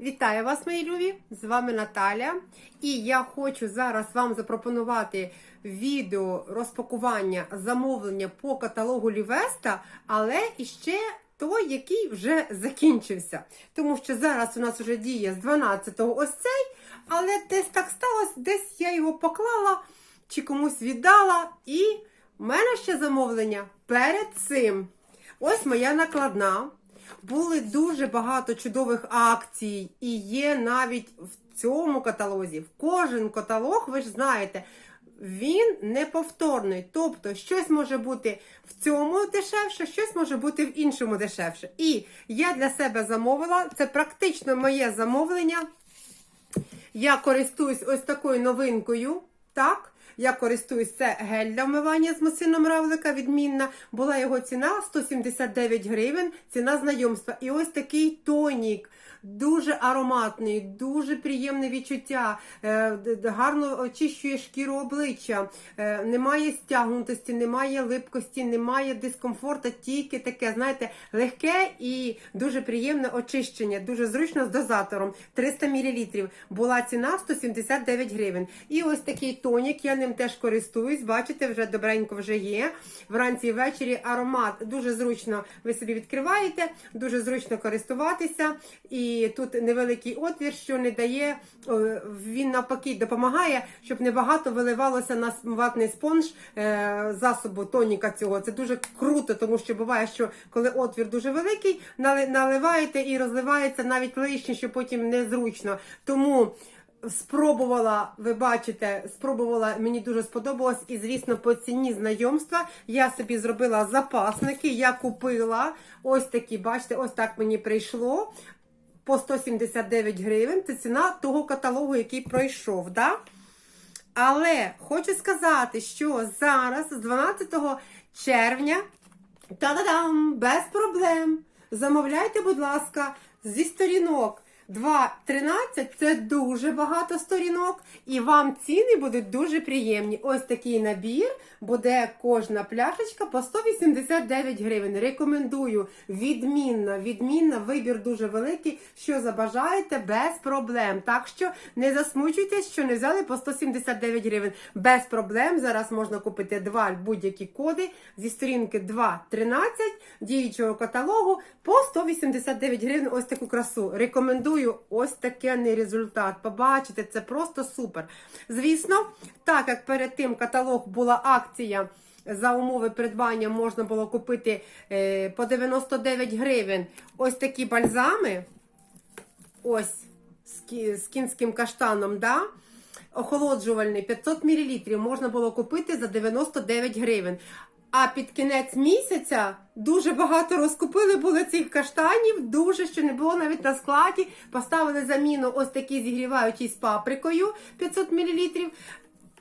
Вітаю вас, мої любі! З вами Наталя. І я хочу зараз вам запропонувати відео розпакування замовлення по каталогу Лівеста, але іще той, який вже закінчився. Тому що зараз у нас вже діє з 12-го ось цей, але десь так сталося, десь я його поклала чи комусь віддала. І в мене ще замовлення перед цим. Ось моя накладна. Були дуже багато чудових акцій, і є навіть в цьому каталозі. В кожен каталог, ви ж знаєте, він неповторний. Тобто, щось може бути в цьому дешевше, щось може бути в іншому дешевше. І я для себе замовила, це практично моє замовлення. Я користуюсь ось такою новинкою. Так, я користуюсь це гель для вмивання з масином равлика. Відмінна. Була його ціна 179 гривень, ціна знайомства. І ось такий тонік. Дуже ароматний, дуже приємне відчуття, е, гарно очищує шкіру обличчя, е, немає стягнутості, немає липкості, немає дискомфорту, тільки таке, знаєте, легке і дуже приємне очищення, дуже зручно з дозатором 300 мл. Була ціна 179 гривень. І ось такий тонік, я ним теж користуюсь. Бачите, вже добренько вже є. Вранці і ввечері аромат дуже зручно. Ви собі відкриваєте, дуже зручно користуватися. І тут невеликий отвір, що не дає, він навпаки допомагає, щоб небагато виливалося на ватний спонж е, засобу тоніка цього. Це дуже круто, тому що буває, що коли отвір дуже великий, наливаєте і розливається навіть лишнє, що потім незручно. Тому. Спробувала, ви бачите, спробувала, мені дуже сподобалось, і звісно, по ціні знайомства я собі зробила запасники. Я купила ось такі, бачите, ось так мені прийшло по 179 гривень. Це ціна того каталогу, який пройшов. Да? Але хочу сказати, що зараз, з 12 червня, та-да-дам, без проблем. Замовляйте, будь ласка, зі сторінок. 2.13 це дуже багато сторінок, і вам ціни будуть дуже приємні. Ось такий набір буде кожна пляшечка по 189 гривень. Рекомендую відмінно, відмінно, вибір дуже великий. Що забажаєте, без проблем. Так що не засмучуйтесь, що не взяли по 179 гривень. Без проблем. Зараз можна купити два будь-які коди зі сторінки 2.13 діючого каталогу по 189 гривень. Ось таку красу. Рекомендую ось такий результат. Побачите, це просто супер. Звісно, так як перед тим каталог була акція. За умови придбання можна було купити е, по 99 гривень ось такі бальзами. Ось з кінським каштаном, да? охолоджувальний 500 мл можна було купити за 99 гривень. А під кінець місяця дуже багато розкупили були цих каштанів, дуже що не було навіть на складі. Поставили заміну ось такі зігріваючі з паприкою 500 мл.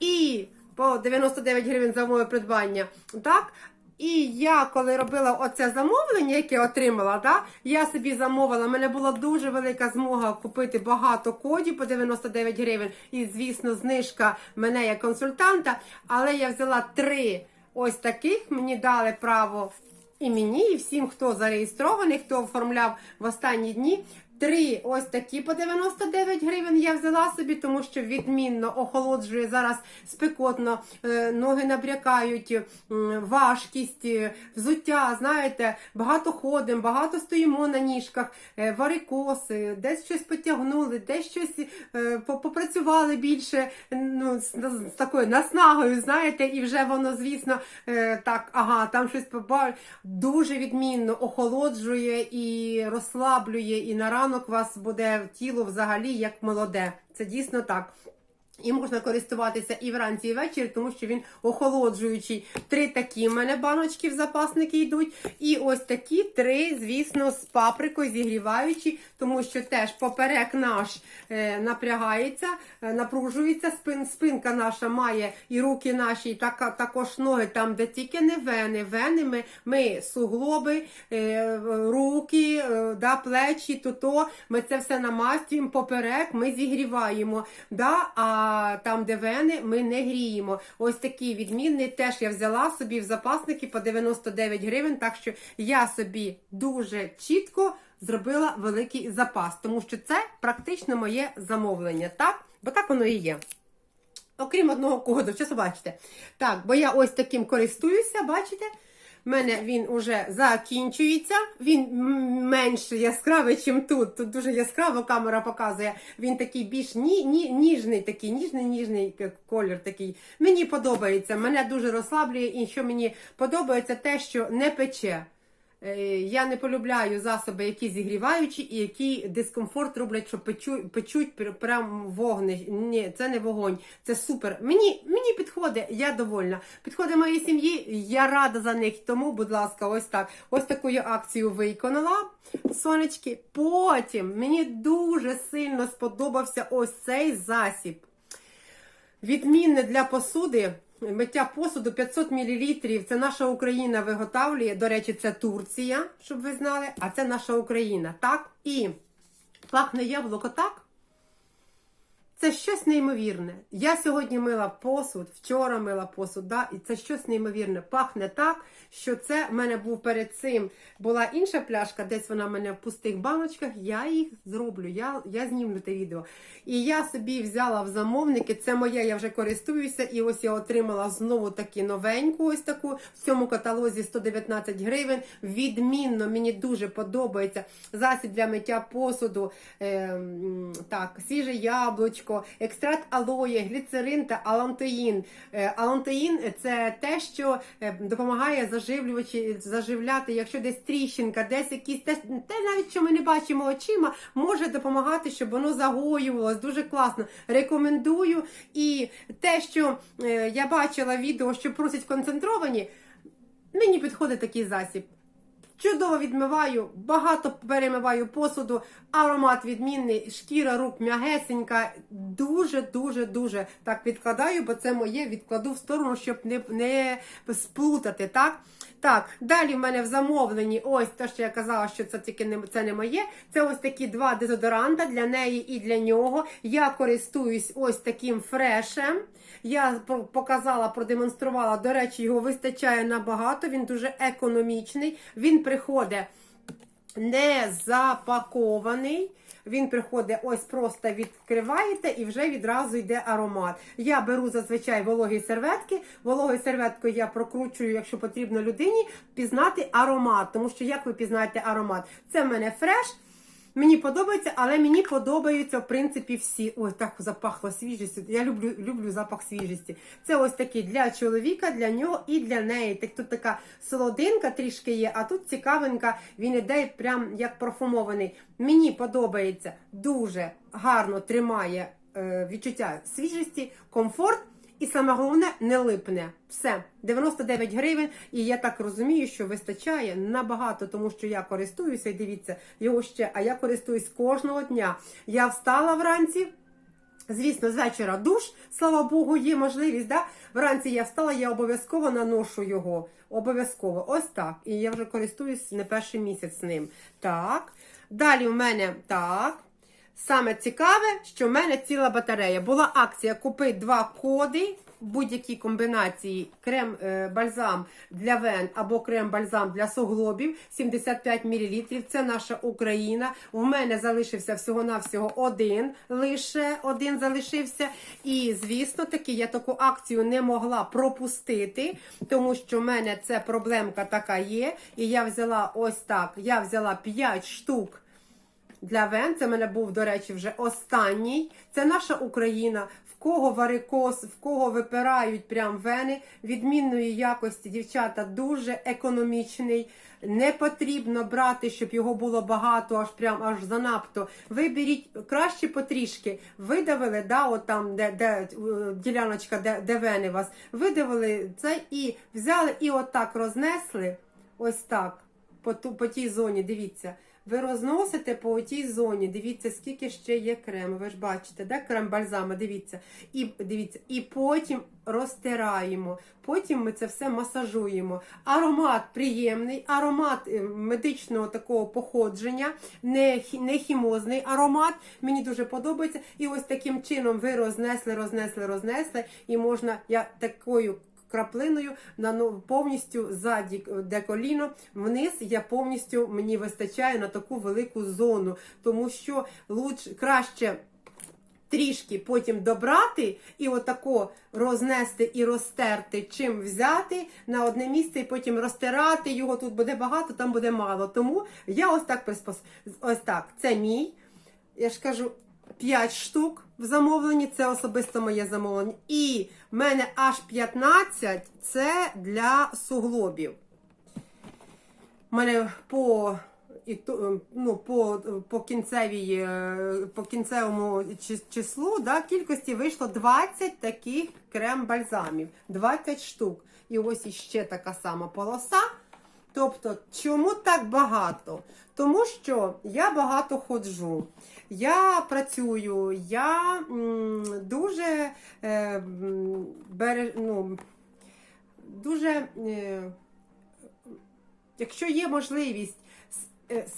І по 99 гривень за умови придбання. Так? І я, коли робила оце замовлення, яке отримала, да, я собі замовила, в мене була дуже велика змога купити багато кодів по 99 гривень. І, звісно, знижка мене як консультанта. Але я взяла три ось таких, мені дали право і мені, і всім, хто зареєстрований, хто оформляв в останні дні. Три ось такі по 99 гривень я взяла собі, тому що відмінно охолоджує зараз спекотно, е, ноги набрякають, важкість, е, взуття. Знаєте, багато ходимо, багато стоїмо на ніжках, е, варикоси, десь щось потягнули, десь щось попрацювали більше ну, з, такою наснагою, знаєте, і вже воно, звісно, так, ага, там щось побачить. Дуже відмінно охолоджує і розслаблює, і на ранок у вас буде тіло взагалі як молоде. Це дійсно так. І можна користуватися і вранці, і ввечері, тому що він охолоджуючий. Три такі в мене баночки в запасники йдуть. І ось такі три, звісно, з паприкою зігріваючі, тому що теж поперек наш е, напрягається, е, напружується. Спин, спинка наша має і руки наші, і така, також ноги, там, де тільки не вени. Вени ми, ми суглоби, е, да, плечі, то то ми це все намастюємо поперек, ми зігріваємо. Да? А там, де вени, ми не гріємо. Ось такий відмінний теж я взяла собі в запасники по 99 гривень. Так що я собі дуже чітко зробила великий запас, тому що це практично моє замовлення, так? Бо так воно і є. Окрім одного коду, що бачите? Так, бо я ось таким користуюся, бачите? Мене він уже закінчується. Він менш яскравий, ніж тут. Тут дуже яскраво камера показує. Він такий більш ні, ні, ніжний, такий ніжний, ніжний колір такий. Мені подобається. Мене дуже розслаблює, і що мені подобається, те, що не пече. Е, Я не полюбляю засоби, які зігріваючі і які дискомфорт роблять, що печуть, печуть прям вогни. Ні, це не вогонь, це супер. Мені, мені підходить, я довольна. Підходить моїй сім'ї, я рада за них. Тому, будь ласка, ось так. Ось таку я акцію виконала. Сонечки. Потім мені дуже сильно сподобався ось цей засіб. Відмінне для посуди. Миття посуду 500 мл. Це наша Україна виготовлює. До речі, це Турція, щоб ви знали. А це наша Україна. Так? І пахне яблуко так. Це щось неймовірне. Я сьогодні мила посуд, вчора мила посуд, да, і це щось неймовірне. Пахне так, що це в мене був перед цим була інша пляшка, десь вона в мене в пустих баночках. Я їх зроблю, я, я знімлю те відео. І я собі взяла в замовники. Це моє, я вже користуюся, і ось я отримала знову таки новеньку, ось таку в цьому каталозі 119 гривень. Відмінно, мені дуже подобається засіб для миття посуду. Е, так, свіже яблучко, екстракт алоє, гліцерин та алантоїн. Е, алантоїн це те, що е, допомагає заживлювачі заживляти, якщо десь тріщинка, десь якісь те, те, навіть що ми не бачимо очима, може допомагати, щоб воно загоювалось. Дуже класно. Рекомендую. І те, що е, я бачила відео, що просять концентровані, мені підходить такий засіб. Чудово відмиваю, багато перемиваю посуду, аромат відмінний, шкіра рук м'ягесенька. Дуже, дуже, дуже так відкладаю, бо це моє відкладу в сторону, щоб не, не сплутати. Так, так. Далі в мене в замовленні ось те, що я казала, що це тільки не це не моє. Це ось такі два дезодоранта для неї і для нього. Я користуюсь ось таким фрешем. Я показала, продемонструвала. До речі, його вистачає набагато. Він дуже економічний. Він приходить не запакований. Він приходить, ось просто відкриваєте і вже відразу йде аромат. Я беру зазвичай вологі серветки. Вологою серветкою я прокручую, якщо потрібно людині, пізнати аромат. Тому що як ви пізнаєте аромат? Це в мене фреш. Мені подобається, але мені подобаються, в принципі, всі. Ой, так запахло свіжістю. Я люблю, люблю запах свіжості. Це ось такий для чоловіка, для нього і для неї. Так тут така солодинка трішки є, а тут цікавинка, він іде прям як парфумований. Мені подобається дуже гарно тримає е, відчуття свіжості, комфорт. І саме головне не липне. Все, 99 гривень. І я так розумію, що вистачає набагато, тому що я користуюся, і дивіться, його ще, а я користуюсь кожного дня. Я встала вранці. Звісно, з вечора душ, слава Богу, є можливість. Да? Вранці я встала, я обов'язково наношу його. Обов'язково. Ось так. І я вже користуюсь не перший місяць ним. Так. Далі в мене так. Саме цікаве, що в мене ціла батарея. Була акція купи два коди будь-якій комбінації крем е, бальзам для вен або крем бальзам для суглобів 75 мл. Це наша Україна. В мене залишився всього-навсього один, лише один залишився. І звісно таки, я таку акцію не могла пропустити, тому що в мене це проблемка така є. І я взяла ось так: я взяла 5 штук для вен. Це мене був, до речі, вже останній. Це наша Україна. В кого варикоз, в кого випирають прям вени відмінної якості. Дівчата дуже економічний. Не потрібно брати, щоб його було багато, аж прям аж занадто. Ви беріть краще потрішки. Видавили, да, от там, де, де е, діляночка, де, де вени вас, видавили це і взяли і отак рознесли. Ось так. По, по тій зоні, дивіться. Ви розносите по тій зоні. Дивіться, скільки ще є крему. Ви ж бачите, де крем бальзама, дивіться. І дивіться, і потім розтираємо. Потім ми це все масажуємо. Аромат приємний, аромат е, медичного такого походження, не, не хімозний аромат. Мені дуже подобається. І ось таким чином ви рознесли, рознесли, рознесли. І можна, я такою краплиною на ну, повністю ззаді де коліно вниз. Я повністю мені вистачає на таку велику зону, тому що луч краще. Трішки потім добрати і отако рознести і розтерти, чим взяти на одне місце і потім розтирати його. Тут буде багато, там буде мало. Тому я ось так приспос... Ось так. Це мій. Я ж кажу, 5 штук в замовленні, це особисто моє замовлення. І в мене аж 15 це для суглобів. У мене по і ну, по, по, кінцевій, е, по кінцевому числу да, кількості вийшло 20 таких крем-бальзамів. 20 штук. І ось іще така сама полоса. Тобто, чому так багато? Тому що я багато ходжу, я працюю, я дуже е, бере, ну, дуже, е, якщо є можливість с-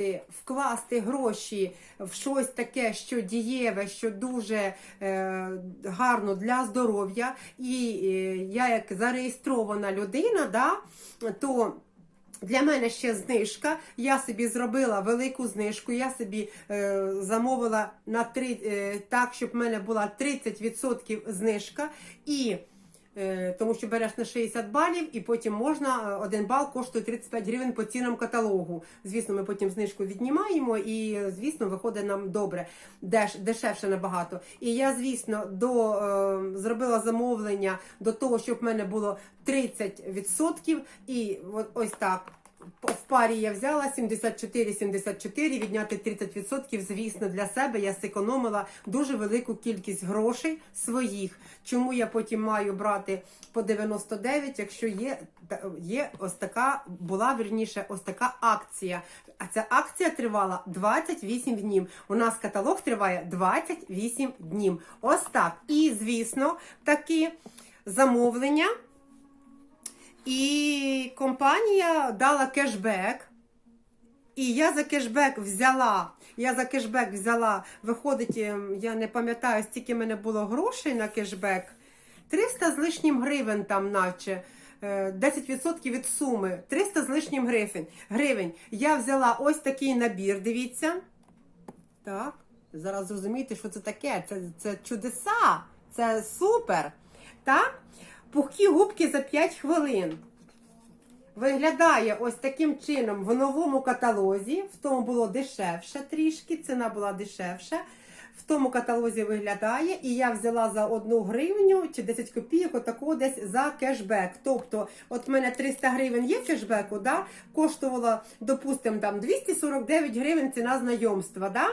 е, вкласти гроші в щось таке, що дієве, що дуже е, гарно для здоров'я, і е, я як зареєстрована людина, да, то для мене ще знижка. Я собі зробила велику знижку. Я собі е, замовила на три, е, так, щоб в мене була 30% знижка. І тому що береш на 60 балів, і потім можна е, один бал коштує 35 гривень по цінам каталогу. Звісно, ми потім знижку віднімаємо, і звісно, виходить нам добре, деш, дешевше набагато. І я, звісно, до е, зробила замовлення до того, щоб в мене було 30%, і ось так. В парі я взяла 74-74, відняти 30%, звісно, для себе я зекономила дуже велику кількість грошей своїх. Чому я потім маю брати по 99, якщо є, є ось така, була вірніше, ось така акція. А ця акція тривала 28 днів. У нас каталог триває 28 днів. Ось так. І, звісно, такі замовлення. І компанія дала кешбек. І я за кешбек взяла. Я за кешбек взяла, виходить, ем, я не пам'ятаю, стільки в мене було грошей на кешбек. 300 з лишнім гривень там, наче. е, 10% від суми. 300 з лишнім гривень. гривень. Я взяла ось такий набір, дивіться. Так, зараз зрозумієте, що це таке. Це, це чудеса. Це супер. Так? Пухкі губки за 5 хвилин. Виглядає ось таким чином в новому каталозі. В тому було дешевше трішки, ціна була дешевша. В тому каталозі виглядає, і я взяла за 1 гривню чи 10 копійок отакого десь за кешбек. Тобто, от в мене 300 гривень є кешбеку, да? коштувало, допустимо, там 249 гривень ціна знайомства. Да?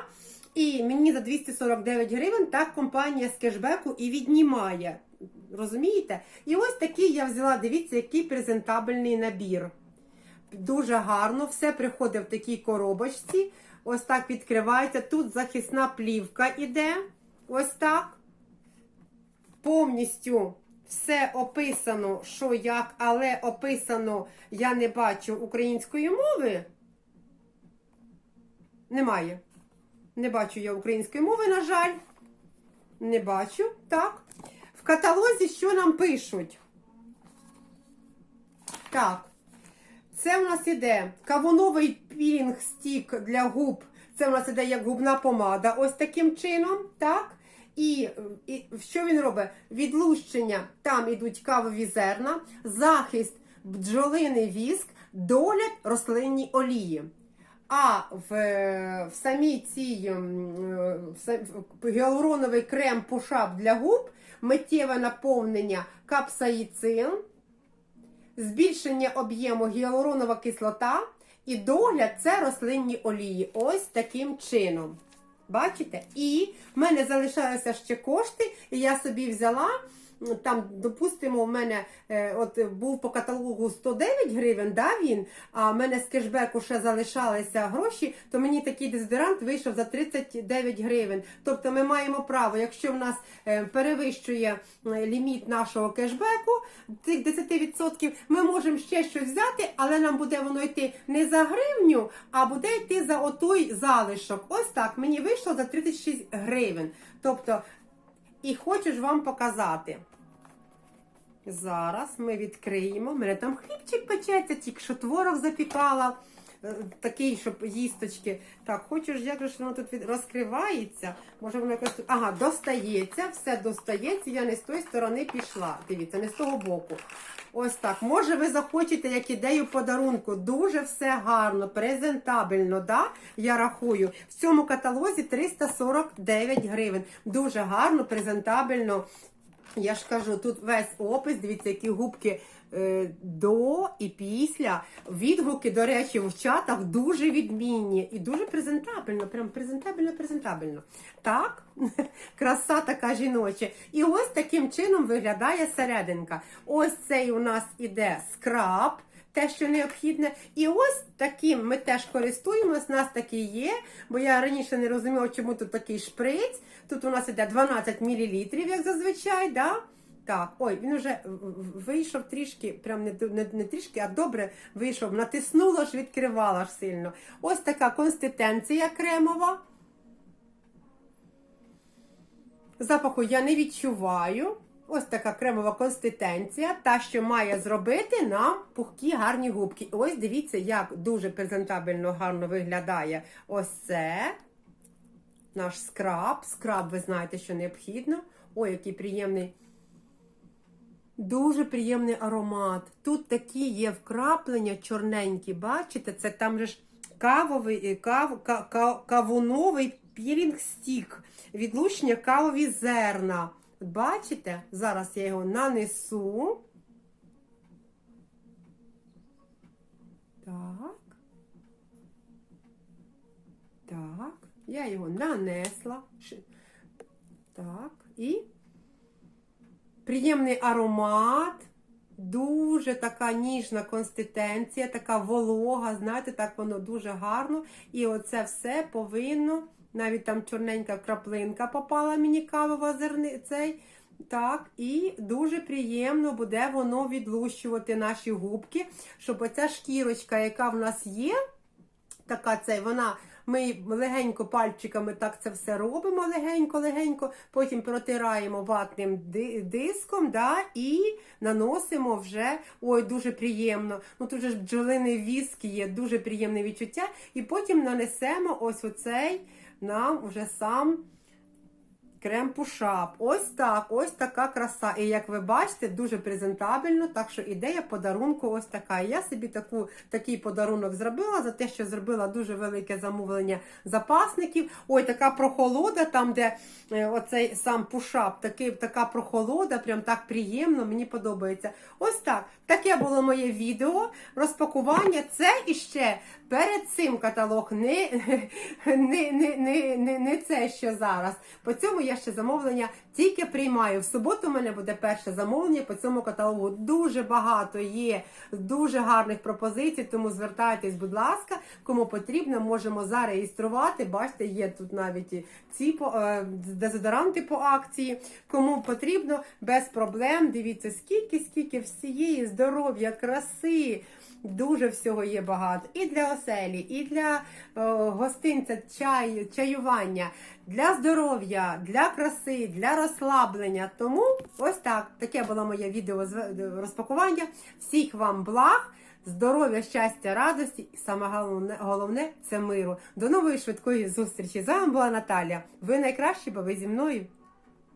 І мені за 249 гривень так компанія з кешбеку і віднімає. Розумієте? І ось такий я взяла, дивіться, який презентабельний набір. Дуже гарно, все приходить в такій коробочці. Ось так відкривається. Тут захисна плівка іде. Ось так. Повністю все описано, що як, але описано я не бачу української мови. Немає. Не бачу я української мови, на жаль. Не бачу. Так. Каталозі що нам пишуть? Так. Це у нас іде кавуновий пілінг стік для губ. Це у нас іде як губна помада. Ось таким чином. Так. І, і що він робить? Відлущення, там ідуть кавові зерна, захист бджолиний віск, догляд рослинні олії. А в, в самій цій в в- гіалуроновий крем пушап для губ, миттєве наповнення капсаїцин, збільшення об'єму гіалуронова кислота і догляд це рослинні олії. Ось таким чином. Бачите? І в мене залишалися ще кошти, і я собі взяла. Там, допустимо, у мене е, от був по каталогу 109 гривень, да, він, а в мене з кешбеку ще залишалися гроші, то мені такий дезодорант вийшов за 39 гривень. Тобто ми маємо право, якщо в нас е, перевищує ліміт нашого кешбеку, цих 10%, ми можемо ще щось взяти, але нам буде воно йти не за гривню, а буде йти за отой залишок. Ось так, мені вийшло за 36 гривень. Тобто, і хочу ж вам показати. Зараз ми відкриємо. У мене там хлібчик печеться, тільки що творог запікала. е, Такий, щоб їсточки. Так, хочу ж, як же воно тут від... розкривається. Може воно якось тут. Ага, достається, все достається. Я не з тої сторони пішла. Дивіться, не з того боку. Ось так. Може, ви захочете як ідею подарунку. Дуже все гарно, презентабельно, да? я рахую. В цьому каталозі 349 гривень. Дуже гарно, презентабельно. Я ж кажу, тут весь опис, дивіться, які губки е, до і після. Відгуки, до речі, в чатах дуже відмінні і дуже презентабельно. Прям презентабельно, презентабельно. Так, краса така жіноча. І ось таким чином виглядає серединка. Ось цей у нас іде скраб. Те, що необхідне, і ось таким ми теж користуємось. У нас такий є, бо я раніше не розуміла, чому тут такий шприц. Тут у нас іде 12 мл, як зазвичай. Да? Так, ой, він вже вийшов трішки, прям не, не, не трішки, а добре вийшов. Натиснула ж, відкривала ж сильно. Ось така консистенція кремова. Запаху я не відчуваю. Ось така кремова консистенція, та, що має зробити нам пухкі гарні губки. Ось дивіться, як дуже презентабельно гарно виглядає ось це. Наш скраб. Скраб, ви знаєте, що необхідно. Ой, який приємний. Дуже приємний аромат. Тут такі є вкраплення чорненькі, бачите? Це там же ж кавовий, кав, кав, кав, кавуновий пілінг-стік. Відлучення кавові зерна. Бачите? Зараз я його нанесу. Так. Так. Я його нанесла. Так. І приємний аромат. Дуже така ніжна консистенція, така волога, знаєте, так воно дуже гарно. І оце все повинно. Навіть там чорненька краплинка попала мені кавова зерни цей. Так, і дуже приємно буде воно відлущувати наші губки, щоб оця шкірочка, яка в нас є, така цей, вона. Ми легенько пальчиками так це все робимо, легенько-легенько, потім протираємо ватним диском да, і наносимо вже, ой, дуже приємно. Ну тут же бджолиний віск є, дуже приємне відчуття. І потім нанесемо ось оцей нам вже сам крем-пушап. Ось так, ось така краса. І як ви бачите, дуже презентабельно. Так що ідея подарунку ось така. Я собі таку, такий подарунок зробила за те, що зробила дуже велике замовлення запасників. Ой, така прохолода, там, де е, оцей сам пушап, такий, така прохолода, прям так приємно, мені подобається. Ось так. Таке було моє відео. Розпакування. Це іще перед цим каталог, не, не, не, не, не, не це, що зараз. По цьому я ще замовлення тільки приймаю. В суботу у мене буде перше замовлення по цьому каталогу. Дуже багато є дуже гарних пропозицій, тому звертайтесь, будь ласка, кому потрібно, можемо зареєструвати. Бачите, є тут навіть ці е, дезодоранти по акції. Кому потрібно, без проблем. Дивіться, скільки, скільки всієї здоров'я, краси. Дуже всього є багато. І для оселі, і для о, гостинця, чай, чаювання, для здоров'я, для краси, для розслаблення. Тому ось так. Таке було моє відео з розпакування. Всіх вам благ, здоров'я, щастя, радості і саме головне, головне це миру. До нової швидкої зустрічі. З вами була Наталія. Ви найкращі, бо ви зі мною.